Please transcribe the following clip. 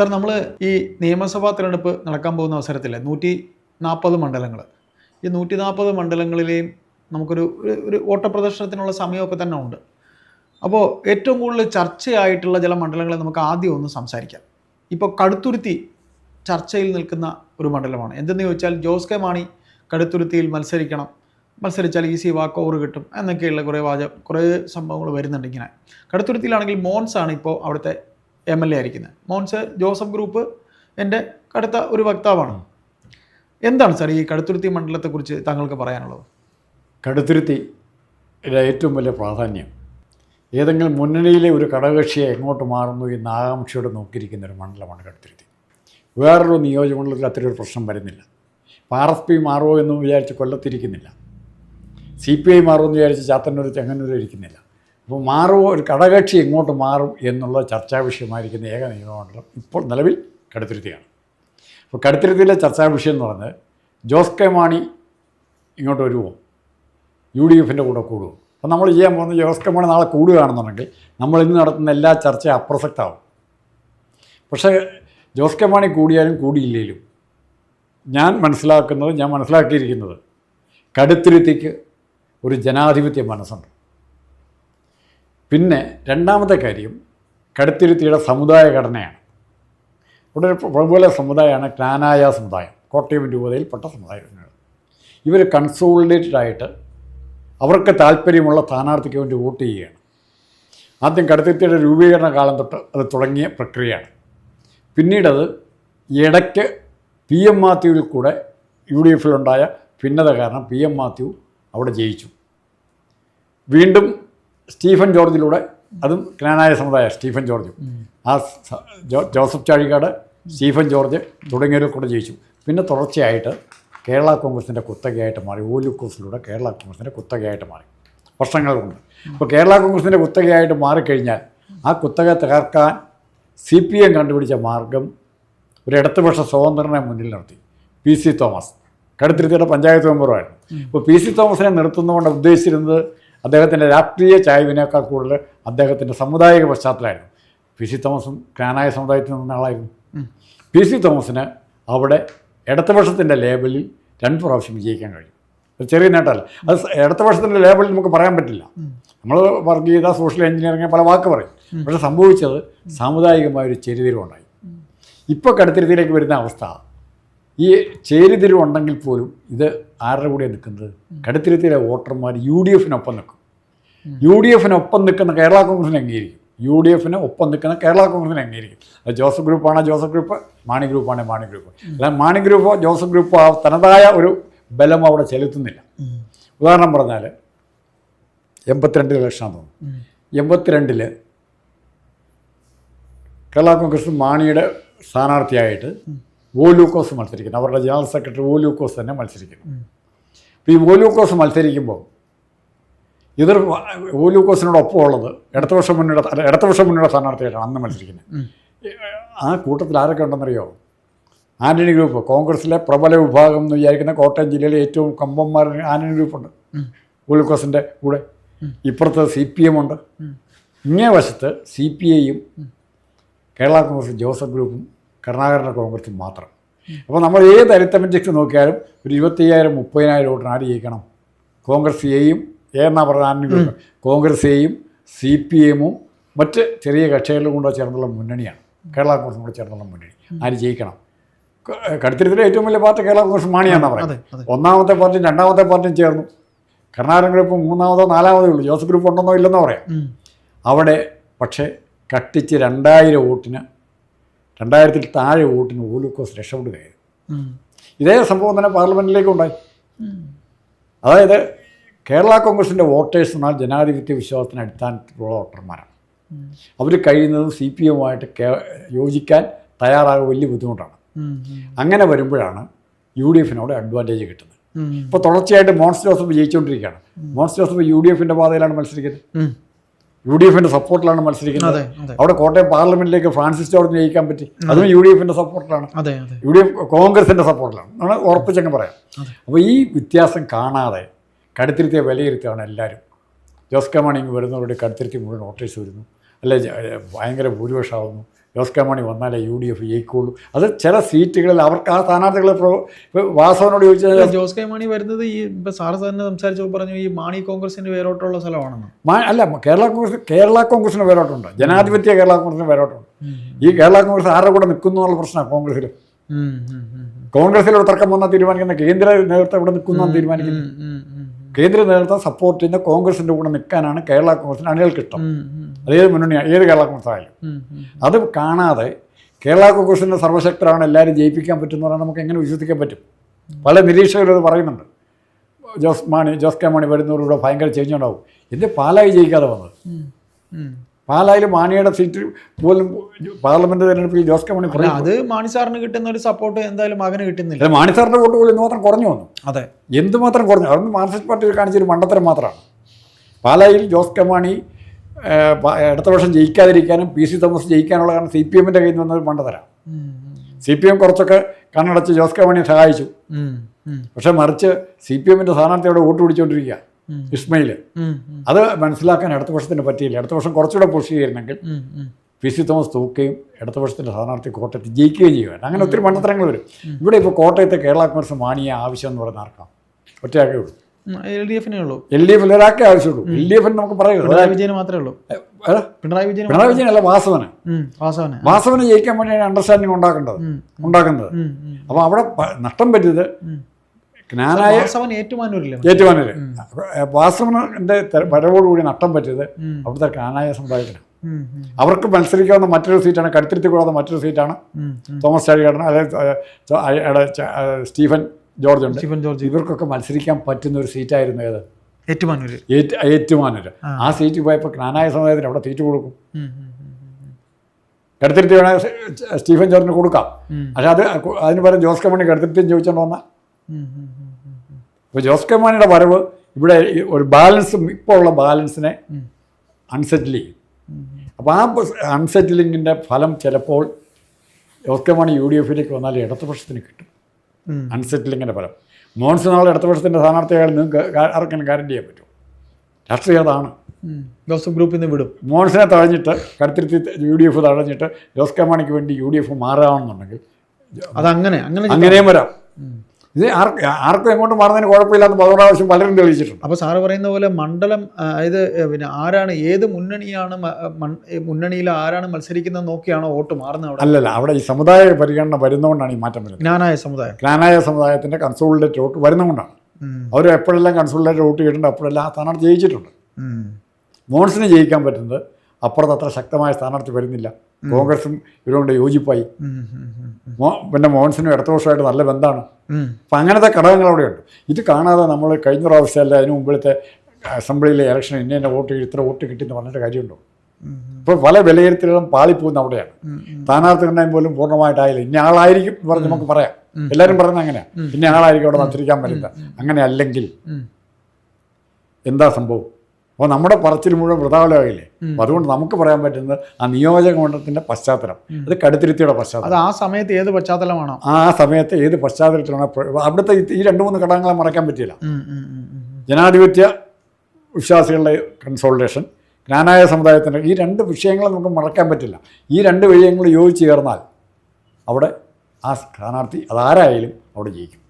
Sir നമ്മൾ ഈ നിയമസഭാ തിരഞ്ഞെടുപ്പ് നടക്കാൻ പോകുന്ന അവസരത്തിൽ നൂറ്റി നാൽപ്പത് മണ്ഡലങ്ങൾ ഈ നൂറ്റി നാൽപ്പത് മണ്ഡലങ്ങളിലെയും നമുക്കൊരു ഒരു- ഓട്ടപ്രദർശനത്തിനുള്ള സമയമൊക്കെ തന്നെ ഉണ്ട്. അപ്പോൾ ഏറ്റവും കൂടുതൽ ചർച്ചയായിട്ടുള്ള ചില മണ്ഡലങ്ങളെ നമുക്ക് ആദ്യം ഒന്ന് സംസാരിക്കാം. ഇപ്പോൾ കടുത്തുരുത്തി ചർച്ചയിൽ നിൽക്കുന്ന ഒരു മണ്ഡലമാണ്. എന്തെന്ന് ചോദിച്ചാൽ ജോസ് കെ മാണി കടുത്തുരുത്തിയിൽ മത്സരിക്കണം. മത്സരിച്ചാൽ ഈസി വാക്ക് ഓവർ കിട്ടും എന്നൊക്കെയുള്ള കുറേ വാച കുറേ സംഭവങ്ങൾ വരുന്നുണ്ട് ഇങ്ങനെ. കടുത്തുരുത്തിയിലാണെങ്കിൽ മോൻസ് ആണ് ഇപ്പോൾ അവിടുത്തെ എം എൽ എ ആയിരിക്കുന്നത് മോൻസ് ജോസഫ് ഗ്രൂപ്പ് എന്റെ കടുത്ത ഒരു വക്താവാണ്. എന്താണ് സാർ ഈ കടുത്തുരുത്തി മണ്ഡലത്തെക്കുറിച്ച് താങ്കൾക്ക് പറയാനുള്ളത്? കടുത്തുരുത്തി ഏറ്റവും വലിയ പ്രാധാന്യം. ഏതെങ്കിലും മുന്നണിയിലെ ഒരു ഘടകകക്ഷിയെ എങ്ങോട്ട് മാറുന്നു എന്ന് ആകാംക്ഷയോടെ നോക്കിയിരിക്കുന്ന ഒരു മണ്ഡലമാണ് കടുത്തുരുത്തി. വേറൊരു നിയോജകമണ്ഡലത്തിൽ അത്ര ഒരു പ്രശ്നം വരുന്നില്ല. ഇപ്പോൾ ആർ എസ് പി മാറുമോ എന്ന് വിചാരിച്ച് കൊല്ലത്തിരിക്കുന്നില്ല. സി പി ഐ മാറുമെന്ന് വിചാരിച്ച് ചാത്തന്നൂർ ചെങ്ങന്നൂർ ഇരിക്കുന്നില്ല. അപ്പോൾ മാറുമോ? ഒരു കടകക്ഷി എങ്ങോട്ട് മാറും എന്നുള്ള ചർച്ചാ വിഷയമായിരിക്കുന്ന ഏക നിയമമണ്ഡലം ഇപ്പോൾ നിലവിൽ കടുത്തുരുത്തിയാണ്. അപ്പോൾ കടുത്തുരുത്തിയിലെ ചർച്ചാ വിഷയം എന്ന് പറഞ്ഞ് ജോസ് കെ മാണി ഇങ്ങോട്ട് വരുമോ? യു ഡി എഫിന്റെ കൂടെ കൂടുമോ? അപ്പോൾ നമ്മൾ ചെയ്യാൻ പോകുന്ന ജോസ് കെ മാണി നാളെ കൂടുകയാണെന്നുണ്ടെങ്കിൽ നമ്മൾ ഇന്ന് നടത്തുന്ന എല്ലാ ചർച്ചയും അപ്രസക്തമാവും. പക്ഷേ ജോസ് കെ മാണി കൂടിയാലും കൂടിയില്ലേലും ഞാൻ മനസ്സിലാക്കുന്നത് ഞാൻ മനസ്സിലാക്കിയിരിക്കുന്നത് കടുത്തിരുത്തിക്ക് ഒരു ജനാധിപത്യ മനസ്സുണ്ട്. പിന്നെ രണ്ടാമത്തെ കാര്യം കടുത്തിരുത്തിയുടെ സമുദായ ഘടനയാണ്. ഇവിടെ പ്രബല സമുദായമാണ് ക്നാനായ സമുദായം കോട്ടയം രൂപതയിൽപ്പെട്ട സമുദായങ്ങൾ ഇവർ കൺസോളിഡേറ്റഡ് ആയിട്ട് അവർക്ക് താല്പര്യമുള്ള സ്ഥാനാർത്ഥിക്ക് വേണ്ടി വോട്ട് ചെയ്യുകയാണ്. ആദ്യം കടുത്തിരുത്തിയുടെ രൂപീകരണ കാലം തൊട്ട് അത് തുടങ്ങിയ പ്രക്രിയയാണ്. പിന്നീടത് ഇടയ്ക്ക് പി എം മാത്യുവിൽ കൂടെ യു ഡി എഫിലുണ്ടായ ഭിന്നത കാരണം പി എം മാത്യു അവിടെ ജയിച്ചു. വീണ്ടും സ്റ്റീഫൻ ജോർജിലൂടെ അതും ക്നാനായ സമുദായ സ്റ്റീഫൻ ജോർജ്. ആ ജോസഫ് ചാഴിക്കാട് സ്റ്റീഫൻ ജോർജ് തുടങ്ങിയവരിൽ കൂടെ ജയിച്ചു. പിന്നെ തുടർച്ചയായിട്ട് കേരള കോൺഗ്രസിന്റെ കുത്തകയായിട്ട് മാറി. ഓലുക്കോസിലൂടെ കേരള കോൺഗ്രസിന്റെ കുത്തകയായിട്ട് മാറി. വർഷങ്ങൾ കൊണ്ട്. അപ്പോൾ കേരള കോൺഗ്രസിന്റെ കുത്തകയായിട്ട് മാറിക്കഴിഞ്ഞാൽ ആ കുത്തക തകർക്കാൻ സി പി എം കണ്ടുപിടിച്ച മാർഗം ഒരു ഇടതുപക്ഷ സ്വതന്ത്രനെ മുന്നിൽ നിർത്തി. P C Thomas. കടുത്തിരുത്തിയുടെ പഞ്ചായത്ത് മെമ്പറുമായിരുന്നു. അപ്പോൾ പി സി തോമസിനെ നിർത്തുന്നതുകൊണ്ട് ഉദ്ദേശിച്ചിരുന്നത് അദ്ദേഹത്തിന്റെ രാഷ്ട്രീയ ചായ്വിനേക്കാൾ കൂടുതൽ അദ്ദേഹത്തിന്റെ സമുദായിക പശ്ചാത്തലമായിരുന്നു. പി സി തോമസും ക്രാനായ സമുദായത്തിൽ നിന്ന ആളായിരുന്നു. പി സി തോമസിന് അവിടെ ഇടതുപക്ഷത്തിന്റെ ലേബലിൽ രണ്ട് പ്രാവശ്യം വിജയിക്കാൻ കഴിയും ഒരു ചെറിയ നേട്ടമല്ല. അത് ഇടതുപക്ഷത്തിന്റെ ലേബലിൽ നമുക്ക് പറയാൻ പറ്റില്ല. നമ്മൾ വർഗീയത സോഷ്യൽ എഞ്ചിനീയറിംഗ് പല വാക്ക് പറയും. പക്ഷെ സംഭവിച്ചത് സാമുദായികമായൊരു ചെരുതിരിവുണ്ടായി ഇപ്പോൾ കടുത്തിരുത്തിയിലേക്ക് വരുന്ന അവസ്ഥ ഈ ചേരിതിരിവുണ്ടെങ്കിൽ പോലും ഇത് ആരുടെ കൂടെ നിൽക്കുന്നത്? കടുത്തിരുത്തിയിലെ വോട്ടർമാർ യു ഡി എഫിനൊപ്പം നിൽക്കും. യു ഡി എഫിനൊപ്പം നിൽക്കുന്ന കേരള കോൺഗ്രസിനെ അംഗീകരിക്കും. യു ഡി എഫിന് ഒപ്പം നിൽക്കുന്ന കേരള കോൺഗ്രസിനെ അംഗീകരിക്കും. അത് ജോസഫ് ഗ്രൂപ്പാണോ ജോസഫ് ഗ്രൂപ്പ്? മാണി ഗ്രൂപ്പാണ് മാണി ഗ്രൂപ്പ്? അല്ല മാണി ഗ്രൂപ്പോ ജോസഫ് ഗ്രൂപ്പോ ആ തനതായ ഒരു ബലം അവിടെ ചെലുത്തുന്നില്ല. ഉദാഹരണം പറഞ്ഞാൽ എൺപത്തിരണ്ടിൽ ലക്ഷമാണ് തോന്നുന്നു. എൺപത്തിരണ്ടിൽ കേരള കോൺഗ്രസ് മാണിയുടെ സ്ഥാനാർത്ഥിയായിട്ട് ഓലൂക്കോസ് മത്സരിക്കുന്നു. അവരുടെ ജനറൽ സെക്രട്ടറി വോലൂക്കോസ് തന്നെ മത്സരിക്കുന്നു. അപ്പോൾ ഈ വോലൂക്കോസ് മത്സരിക്കുമ്പോൾ എതിർ വോലൂക്കോസിനോടൊപ്പം ഉള്ളത് ഇടതുപക്ഷ മുന്നണിയുടെ ഇടത്ത വർഷം മുന്നണിയുടെ സ്ഥാനാർത്ഥിയായിട്ടാണ് അന്ന് മത്സരിക്കുന്നത്. ആ കൂട്ടത്തിൽ ആരൊക്കെ ഉണ്ടെന്നറിയോ? ആന്റണി ഗ്രൂപ്പ്. കോൺഗ്രസിലെ പ്രബല വിഭാഗം എന്ന് വിചാരിക്കുന്ന കോട്ടയം ജില്ലയിലെ ഏറ്റവും കമ്പന്മാർ ആന്റണി ഗ്രൂപ്പുണ്ട്. വോലൂക്കോസിന്റെ കൂടെ. ഇപ്പുറത്ത് സി പി എം ഉണ്ട്. ഇങ്ങേ വശത്ത് സി പി ഐയും കേരള കോൺഗ്രസ് ജോസഫ് ഗ്രൂപ്പും കരുണാകരന്റെ കോൺഗ്രസ് മാത്രം. അപ്പോൾ നമ്മൾ ഏത് അരിത്തമെറ്റിക്സ് നോക്കിയാലും ഒരു ഇരുപത്തയ്യായിരം മുപ്പതിനായിരം വോട്ടിന് ആര് ജയിക്കണം? കോൺഗ്രസ് എയും എ എന്നാ പറഞ്ഞ കോൺഗ്രസ് എയും സി പി എമ്മും മറ്റ് ചെറിയ കക്ഷികളിലും കൂടെ ചേർന്നുള്ള മുന്നണിയാണ്. കേരള കോൺഗ്രസും കൂടെ ചേർന്നുള്ള മുന്നണി. ആര് ജയിക്കണം? കടുത്തിരുത്തിലെ ഏറ്റവും വലിയ പാർട്ടി കേരള കോൺഗ്രസ് മാണിയാണെന്നാണ് അതെ പറയുന്നത് ഒന്നാമത്തെ പാർട്ടിയും രണ്ടാമത്തെ പാർട്ടിയും ചേർന്നു. കർണാടക ഗ്രൂപ്പ് മൂന്നാമതോ നാലാമതോ ഉള്ളൂ. ജോസഫ് ഗ്രൂപ്പ് ഉണ്ടെന്നോ ഇല്ലെന്നോ പറയാം. അവിടെ പക്ഷേ കട്ടിച്ച് രണ്ടായിരം വോട്ടിന് രണ്ടായിരത്തിൽ താഴെ വോട്ടിന് ഓലുക്കോസ് രക്ഷപ്പെടുകയായിരുന്നു ഇതേ സംഭവം തന്നെ പാർലമെന്റിലേക്ക് ഉണ്ടായി അതായത് കേരള കോൺഗ്രസിന്റെ വോട്ടേഴ്സ് എന്നാൽ ജനാധിപത്യ വിശ്വാസത്തിന് അടിസ്ഥാനത്തിലുള്ള വോട്ടർമാരാണ്. അവർ കഴിയുന്നതും സി പി എമ്മുമായിട്ട് യോജിക്കാൻ തയ്യാറാകുക വലിയ ബുദ്ധിമുട്ടാണ്. അങ്ങനെ വരുമ്പോഴാണ് യു ഡി എഫിനോട് അഡ്വാന്റേജ് കിട്ടുന്നത്. ഇപ്പോൾ തുടർച്ചയായിട്ട് മോൺസ് ജോസഫ് ജയിച്ചുകൊണ്ടിരിക്കുകയാണ്. മോൺസ് ജോസഫ് യു ഡി എഫിന്റെ പാതയിലാണ് മത്സരിക്കുന്നത്. യു ഡി എഫിന്റെ സപ്പോർട്ടിലാണ് മത്സരിക്കുന്നത് അവിടെ കോട്ടയം പാർലമെന്റിലേക്ക് ഫ്രാൻസിസ് ജോർജ് ജയിക്കാൻ പറ്റി. അതും യു ഡി എഫിന്റെ സപ്പോർട്ടിലാണ്. യു ഡി എഫ് കോൺഗ്രസിന്റെ സപ്പോർട്ടിലാണ്. നമ്മൾ ഉറപ്പിച്ചങ്ങ് പറയാം. അപ്പോൾ ഈ വ്യത്യാസം കാണാതെ കടുത്തിരുത്തിയ വിലയിരുത്തുകയാണ് എല്ലാവരും ജോസ് കെ വരുന്നവരുടെ കടുത്തിരുത്തി മുഴുവൻ വോട്ടേഴ്സ് വരുന്നു. അല്ലെ ഭയങ്കര ഭൂരിപക്ഷമാവുന്നു. ജോസ് കെ മാണി വന്നാലേ യു ഡി എഫ് ജയിക്കുള്ളൂ. അത് ചില സീറ്റുകളിൽ അവർക്ക് ആ സ്ഥാനാർത്ഥികളെ പ്രോ- വാസവനോട് ചോദിച്ചാൽ ജോസ് കെ മാണി വരുന്നത് ഈ ഇപ്പോൾ സാറ് തന്നെ സംസാരിച്ചപ്പോൾ പറഞ്ഞു ഈ മാണി കോൺഗ്രസിന്റെ വേരോട്ടുള്ള സ്ഥലമാണെന്ന്. മാ- അല്ല കേരള കോൺഗ്രസ് കേരള കോൺഗ്രസിന് വേരോട്ടുണ്ട്. ജനാധിപത്യ കേരള കോൺഗ്രസിന് വേരോട്ടുണ്ട്. ഈ കേരള കോൺഗ്രസ് ആരുടെ കൂടെ നിൽക്കുന്നു എന്നുള്ള പ്രശ്നമാണ് കോൺഗ്രസിൽ ഒരു തർക്കം വന്നാൽ തീരുമാനിക്കുന്ന കേന്ദ്ര നേതൃത്വം ഇവിടെ നിൽക്കുന്നു എന്ന് കേന്ദ്ര നേതൃത്വം സപ്പോർട്ട് ചെയ്യുന്ന കോൺഗ്രസിന്റെ കൂടെ നിൽക്കാനാണ് കേരള കോൺഗ്രസിന് അണികൾക്ക് ഇഷ്ടം ഉം, ഉം, അതേത് മുന്നണി ഏത് കേരള കോൺഗ്രസ് ആയാലും. അത് കാണാതെ കേരള കോൺഗ്രസിന്റെ സർവശക്തരാണ് എല്ലാവരും ജയിപ്പിക്കാൻ പറ്റുമെന്ന് പറഞ്ഞാൽ നമുക്ക് എങ്ങനെ വിശ്വസിക്കാൻ പറ്റും? പല നിരീക്ഷകരും അത് പറയുന്നുണ്ട്. ജോസ് മാണി ജോസ് കെ മാണി വരുന്നവരിവിടെ ഭയങ്കര ചേഞ്ച് ഉണ്ടാവും. എന്ത് പാലായി ജയിക്കാതെ വന്നത്. പാലായിൽ മാണിയുടെ സീറ്റ് പോലും പാർലമെന്റ് തെരഞ്ഞെടുപ്പിൽ ജോസ് കെ മാണി അത് മാണി സാറിന് കിട്ടുന്ന ഒരു സപ്പോർട്ട് എന്തായാലും മകന് കിട്ടുന്നില്ല. മാണി സാറിന്റെ വോട്ട് പോലും എന്തുമാത്രം കുറഞ്ഞു വന്നു. അതെ. എന്തുമാത്രം കുറഞ്ഞു? അതൊന്ന് മാർക്സിസ്റ്റ് പാർട്ടി കാണിച്ചൊരു മണ്ടത്തരം മാത്രമാണ്. പാലായിൽ ജോസ് കെ മാണി അടുത്ത വർഷം ജയിക്കാതിരിക്കാനും പി സി തോമസ് ജയിക്കാനുള്ള കാരണം സി പി എമ്മിന്റെ കയ്യിൽ നിന്ന് വന്നൊരു മണ്ടത്തരം സി പി എം കുറച്ചൊക്കെ കണ്ണടച്ച് ജോസ് കെ മാണിയെ സഹായിച്ചു. പക്ഷേ മറിച്ച് സി പി എമ്മിന്റെ സ്ഥാനാർത്ഥിയോടെ വോട്ട് പിടിച്ചുകൊണ്ടിരിക്കുക. ഇസ്മയിൽ അത് മനസ്സിലാക്കാൻ അടുത്ത വർഷത്തിന് പറ്റിയില്ല. അടുത്ത വർഷം കുറച്ചുകൂടെ പുഷ് ചെയ്യുന്നെങ്കിൽ. പി സി തോമസ് തൂക്കുകയും ഇടത്ത വർഷത്തിന്റെ സ്ഥാനാർത്ഥി കോട്ടയത്ത് ജയിക്കുകയും ചെയ്യുകയാണ് അങ്ങനെ ഒത്തിരി മണ്ഡലങ്ങൾ വരും. ഇവിടെ ഇപ്പോൾ കോട്ടയത്തെ കേരള കോൺഗ്രസ് മാണിയെ ആവശ്യം എന്ന് പറയുന്ന ആർക്കാം? ഒറ്റയാക്കേ ഉള്ളൂ. എൽ ഡി എഫിനേ ഉള്ളൂ. എൽ ഡി എഫിൽ ഒരാൾക്കേ ആവശ്യമുള്ളൂ. എൽ ഡി എഫിന് നമുക്ക് പറയാം പിണറായി വിജയന് മാത്രമേ ഉള്ളൂ. പിണറായി വിജയൻ പിണറായി വിജയൻ അല്ല വാസവന്. വാസവന്. വാസവന് ജയിക്കാൻ വേണ്ടിയാണ് അണ്ടർസ്റ്റാൻഡിങ് ഉണ്ടാക്കേണ്ടത്. ഉണ്ടാക്കുന്നത് അപ്പോൾ അവിടെ നഷ്ടം പറ്റിയത് വാസവൻ ഏറ്റുമാനൂരില്ലേ ഏറ്റുമാനൂര്. വാസവന്റെ വരവോടുകൂടി നട്ടം പറ്റിയത്. അവിടുത്തെ ജ്ഞാനായ സമുദായത്തിന് ഉം, ഉം, അവർക്ക് മത്സരിക്കാവുന്ന മറ്റൊരു സീറ്റാണ് കടുത്തിരുത്തി കൂടാതെ മറ്റൊരു സീറ്റാണ്. തോമസ് ചാഴികാടൻ അതായത് സ്റ്റീഫൻ ജോർജ് ഉണ്ട്. സ്റ്റീഫൻ ജോർജ്. ഇവർക്കൊക്കെ മത്സരിക്കാൻ പറ്റുന്ന ഒരു സീറ്റായിരുന്നു ഏത്? ഏറ്റുമാനൂര്. ഏറ്റ് ഏറ്റുമാനൂര്. ആ. സീറ്റ് പോയപ്പോൾ ജ്ഞാനായ സമുദായത്തിന് അവിടെ സീറ്റ് കൊടുക്കും. കടുത്തിരുത്തി വേണമെങ്കിൽ സ്റ്റീഫൻ ജോർജിന് കൊടുക്കാം. പക്ഷെ അത് അതിന് പകരം ജോസ് കമ്മണി മാണി കടുത്തിരുത്തിയും ചോദിച്ചോണ്ട് വന്നാൽ. ഇപ്പോൾ ജോസ് കെ മാണിയുടെ വരവ് ഇവിടെ ഒരു ബാലൻസ് ഇപ്പോൾ ഉള്ള ബാലൻസിനെ. അൺസെറ്റിൽ ചെയ്യും അപ്പോൾ ആ അൺസെറ്റിലിങ്ങിന്റെ ഫലം ചിലപ്പോൾ Jose K Mani U D എഫിലേക്ക് വന്നാൽ ഇടതുപക്ഷത്തിന് കിട്ടും. അൺസെറ്റിലിങ്ങിന്റെ ഫലം നാളെ ഇടതുപക്ഷത്തിന്റെ സ്ഥാനാർത്ഥിയായാൽ നിങ്ങൾക്ക് ആർക്കെങ്കിലും ഗ്യാരണ്ടി ചെയ്യാൻ പറ്റും രാഷ്ട്രീയം അതാണ് ജോസഫ് ഗ്രൂപ്പിൽ നിന്ന് വിടും മോൺസിനെ തഴഞ്ഞിട്ട് കടുത്തിരുത്തി യു ഡി എഫ് തഴഞ്ഞിട്ട് ജോസ് കെ മാണിക്ക് വേണ്ടി യു ഡി എഫ് മാറുകയാണെന്നുണ്ടെങ്കിൽ അതങ്ങനെ അങ്ങനെ അങ്ങനെയും വരാം. ഇത് ആർക്ക് ആർക്കും എങ്ങോട്ട് മാറുന്നതിന് കുഴപ്പമില്ലാന്ന് പതിനോട് പ്രാവശ്യം പലരും തെളിയിച്ചിട്ടുണ്ട്. അപ്പോൾ സാറ് പറയുന്ന പോലെ മണ്ഡലം അതായത് പിന്നെ ആരാണ് ഏത് മുന്നണിയാണ് മുന്നണിയിൽ ആരാണ് മത്സരിക്കുന്നത് നോക്കിയാണോ വോട്ട് മാറുന്നത് അവിടെ? അല്ലല്ല അവിടെ ഈ സമുദായ പരിഗണന വരുന്നതുകൊണ്ടാണ് ഈ മാറ്റം വരുന്നത്. ജ്ഞാനായ സമുദായം. ജ്ഞാനായ സമുദായത്തിന്റെ കൺസോളിഡേറ്റ് വോട്ട് വരുന്നതുകൊണ്ടാണ്. അവർ എപ്പോഴെല്ലാം കൺസോളിഡേറ്റ് വോട്ട് ചെയ്തിട്ടുണ്ട് അപ്പോഴെല്ലാം ആ സ്ഥാനാർത്ഥി ജയിച്ചിട്ടുണ്ട്. മോൺസിന് ജയിക്കാൻ പറ്റുന്നത് അപ്പുറത്ത് അത്ര ശക്തമായ സ്ഥാനാർത്ഥി വരുന്നില്ല. കോൺഗ്രസും ഇവരുകൊണ്ട് യോജിപ്പായി. പിന്നെ മോഹൻസിനും ഇടതുപക്ഷമായിട്ട് നല്ല ബന്ധമാണ്. അപ്പം അങ്ങനത്തെ ഘടകങ്ങൾ അവിടെയുണ്ട്. ഇത് കാണാതെ നമ്മൾ കഴിഞ്ഞ പ്രാവശ്യമല്ല അതിന് മുമ്പിലത്തെ അസംബ്ലിയിലെ ഇലക്ഷൻ ഇന്ന ഇന്ന വോട്ട് ഇത്ര വോട്ട് കിട്ടിയെന്ന് പറഞ്ഞിട്ട് കാര്യമുണ്ടോ. ഇപ്പോൾ പല വിലയിരുത്തലുകളും പാളിപ്പോകുന്ന അവിടെയാണ്. സ്ഥാനാർത്ഥികളുടെ പോലും പൂർണമായിട്ടായില്ല. ഇന്ന ആളായിരിക്കും എന്ന് പറഞ്ഞ് നമുക്ക് പറയാം. എല്ലാവരും പറയുന്നത് അങ്ങനെയാണ് ഇന്ന ആളായിരിക്കും അവിടെ മത്സരിക്കാൻ പറ്റില്ല. അങ്ങനെ അല്ലെങ്കിൽ എന്താ സംഭവം? അപ്പോൾ നമ്മുടെ പറച്ചിൽ മുഴുവൻ വൃതാവലമായില്ലേ. അപ്പോൾ അതുകൊണ്ട് നമുക്ക് പറയാൻ പറ്റുന്നത് ആ നിയോജക മണ്ഡലത്തിന്റെ പശ്ചാത്തലം അത് കടുത്തിരുത്തിയുടെ പശ്ചാത്തലം. അത് ആ സമയത്ത് ഏത് പശ്ചാത്തലമാണോ? ആ സമയത്ത് ഏത് പശ്ചാത്തലത്തിലാണ്? അവിടുത്തെ ഈ- രണ്ട് മൂന്ന് ഘടകങ്ങളെ മറക്കാൻ പറ്റില്ല. ജനാധിപത്യ വിശ്വാസികളുടെ കൺസോൾട്ടേഷൻ ജ്ഞാനായ സമുദായത്തിന്റെ ഈ രണ്ട് വിഷയങ്ങളെ നമുക്ക് മറക്കാൻ പറ്റില്ല. ഈ രണ്ട് വിഷയങ്ങൾ യോജിച്ച് ചേർന്നാൽ അവിടെ ആ സ്ഥാനാർത്ഥി അതാരായാലും അവിടെ ജയിക്കും.